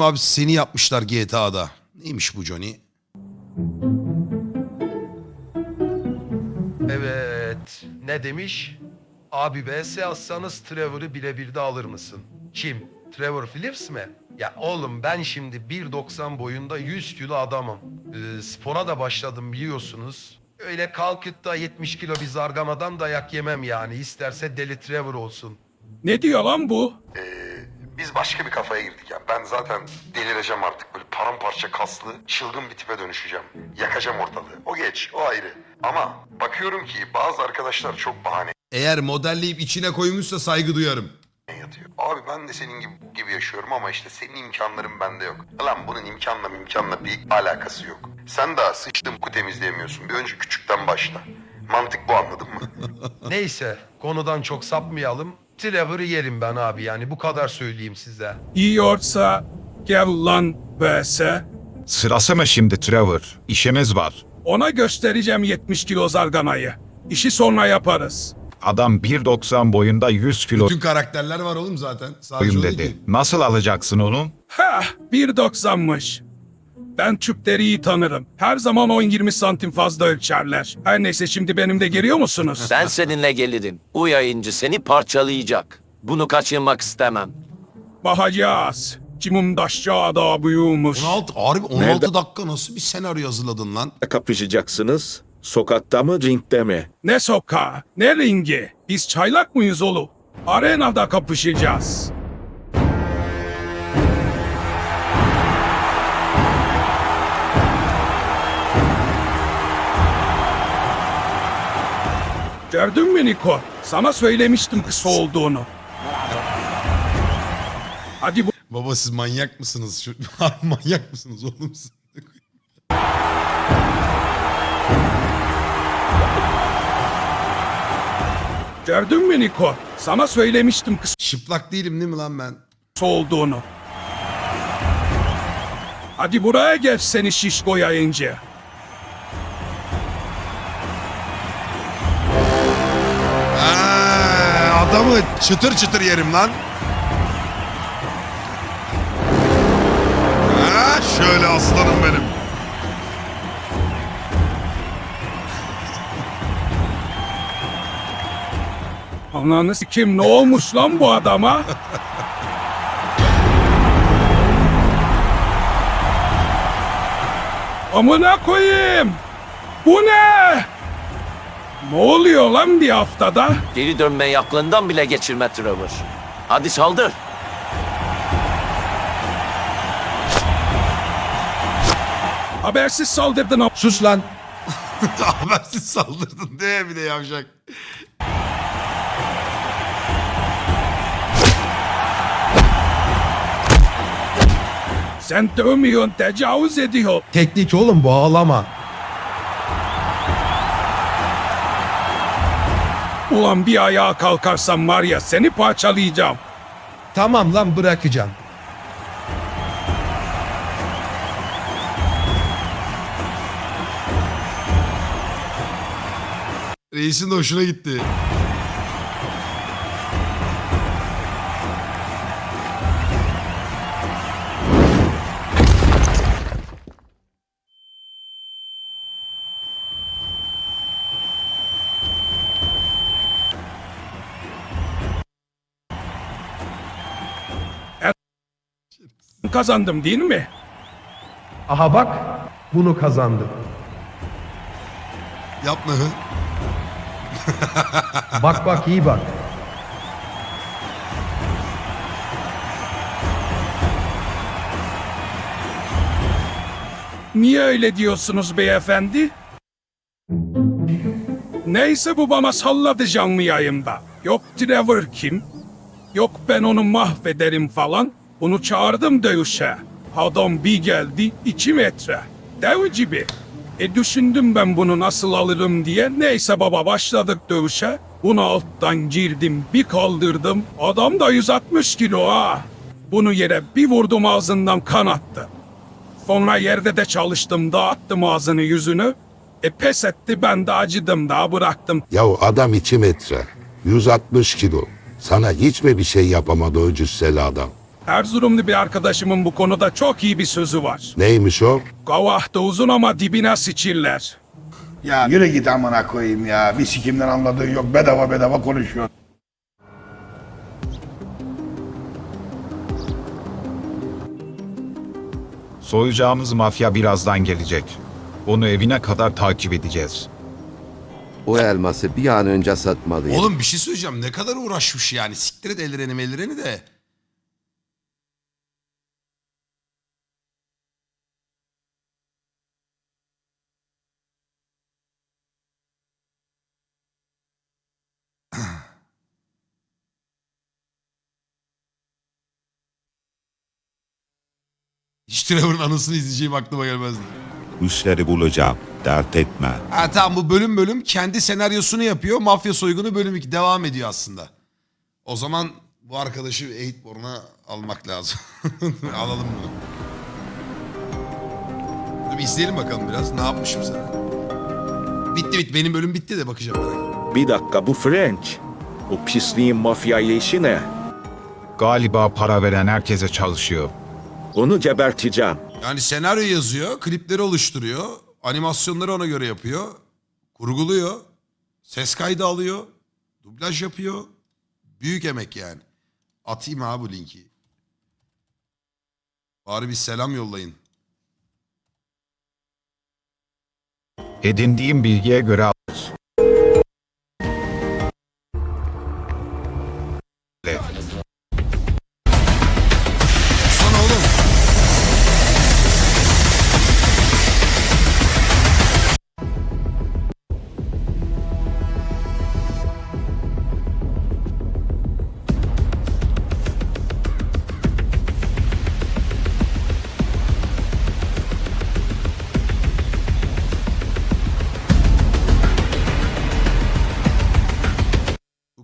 Abi seni yapmışlar GTA'da. Neymiş bu Johnny? Evet. Ne demiş? Abi BS alsanız Trevor'ı birebir de alır mısın? Kim? Trevor Phillips mi? Ya oğlum ben şimdi 1.90 boyunda 100 kilo adamım. Ee, spora da başladım biliyorsunuz. Öyle kalkıp da 70 kilo bir zargamadan dayak yemem yani. İsterse deli Trevor olsun. Ne diyor lan bu? Biz başka bir kafaya girdik yani. Ben zaten delireceğim artık. Böyle paramparça kaslı, çılgın bir tipe dönüşeceğim. Yakacağım ortalığı. O geç, o ayrı. Ama bakıyorum ki bazı arkadaşlar çok bahane Eğer modelleyip içine koymuşsa saygı duyarım. yatıyor. Abi ben de senin gibi, gibi yaşıyorum ama işte senin imkanların bende yok. Lan bunun imkanla imkanla bir alakası yok. Sen daha sıçtın ku temizleyemiyorsun. Bir önce küçükten başla. Mantık bu anladın mı? Neyse konudan çok sapmayalım. Trevor'ı yerim ben abi yani bu kadar söyleyeyim size. Yiyorsa gel lan BS. Sırası mı şimdi Trevor? İşimiz var. Ona göstereceğim 70 kilo zarganayı. İşi sonra yaparız. Adam 1.90 boyunda 100 kilo Bütün karakterler var oğlum zaten. Sadece değil dedi. Nasıl alacaksın onu? Heh 1.90'mış. Ben Türkleri iyi tanırım. Her zaman 10-20 santim fazla ölçerler. Her neyse şimdi benim de geliyor musunuz? Ben seninle gelirim. O yayıncı seni parçalayacak. Bunu kaçırmak istemem. Bakacağız. Kimim daşça da büyümüş. 16, harbi 16 Nerede? dakika nasıl bir senaryo hazırladın lan? kapışacaksınız? Sokakta mı, ringde mi? Ne sokağı, ne ringi. Biz çaylak mıyız oğlum? Arenada kapışacağız. Gördün mü Niko? Sana söylemiştim kısa olduğunu. Hadi bu Baba siz manyak mısınız? Şu, manyak mısınız oğlum siz? gördün mü Niko? Sana söylemiştim kısa Şıplak değilim değil mi lan ben? olduğunu. Hadi buraya gel seni şişko yayıncı. Adamı çıtır çıtır yerim lan. Ha, şöyle aslanım benim. Ananı kim ne olmuş lan bu adama? Amına koyayım. Bu ne? Ne oluyor lan bir haftada? Geri dönme aklından bile geçirme Trevor. Hadi saldır. Habersiz saldırdın am- Sus lan. Habersiz saldırdın diye bir de yavşak. Sen dövmüyorsun, tecavüz ediyor. Teknik oğlum bu ağlama. Ulan bir ayağa kalkarsam var ya seni parçalayacağım. Tamam lan bırakacağım. Reisin de hoşuna gitti. Kazandım değil mi? Aha bak bunu kazandım. Yapma. hı. Bak bak iyi bak. Niye öyle diyorsunuz beyefendi? Neyse bu bana salladı canlı yayında. Yok Trevor kim? Yok ben onu mahvederim falan. Onu çağırdım dövüşe. Adam bir geldi iki metre. Dev gibi. E düşündüm ben bunu nasıl alırım diye. Neyse baba başladık dövüşe. Bunu alttan girdim bir kaldırdım. Adam da 160 kilo ha. Bunu yere bir vurdum ağzından kan attı. Sonra yerde de çalıştım dağıttım ağzını yüzünü. E pes etti ben de acıdım daha bıraktım. Yahu adam 2 metre, 160 kilo. Sana hiç mi bir şey yapamadı o cüsseli adam? Erzurumlu bir arkadaşımın bu konuda çok iyi bir sözü var. Neymiş o? Kavah da uzun ama dibine sıçırlar. Ya yürü git amına koyayım ya. Bir sikimden anladığı yok. Bedava bedava konuşuyor. Soyacağımız mafya birazdan gelecek. Onu evine kadar takip edeceğiz. O elması bir an önce satmalıyım. Oğlum bir şey söyleyeceğim. Ne kadar uğraşmış yani. Siktir et ellerini mellerini de. Hiç Trevor'ın anısını izleyeceğim aklıma gelmezdi. Müşteri bulacağım. Dert etme. Ha tamam bu bölüm bölüm kendi senaryosunu yapıyor. Mafya soygunu bölüm 2 devam ediyor aslında. O zaman bu arkadaşı Eightborn'a almak lazım. Alalım bunu. Dur bir izleyelim bakalım biraz. Ne yapmışım sana? Bitti bitti. Benim bölüm bitti de bakacağım merak Bir dakika bu French. O pisliğin mafya işi ne? Galiba para veren herkese çalışıyor. Onu geberteceğim. Yani senaryo yazıyor, klipleri oluşturuyor, animasyonları ona göre yapıyor, kurguluyor, ses kaydı alıyor, dublaj yapıyor. Büyük emek yani. Atayım ha bu linki. Bari bir selam yollayın. Edindiğim bilgiye göre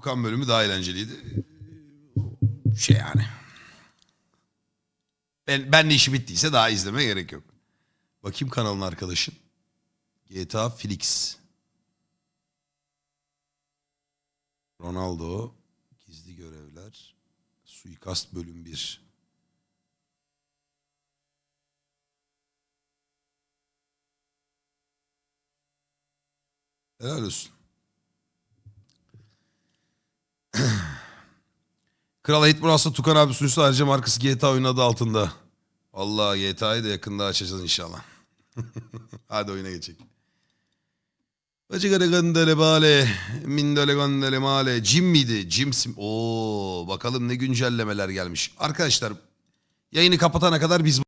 Bu kan bölümü daha eğlenceliydi. Şey yani. Ben, benle işi bittiyse daha izleme gerek yok. Bakayım kanalın arkadaşın. GTA Felix. Ronaldo. Gizli görevler. Suikast bölüm 1. Helal olsun. Kral Eightborn aslında Tukan abi sunucusu ayrıca markası GTA oyunu adı altında. Vallahi GTA'yı da yakında açacağız inşallah. Hadi oyuna geçelim. Bacıgara gandele bale, mindele gandele male. Jim miydi? Jim sim. Oo, bakalım ne güncellemeler gelmiş. Arkadaşlar yayını kapatana kadar biz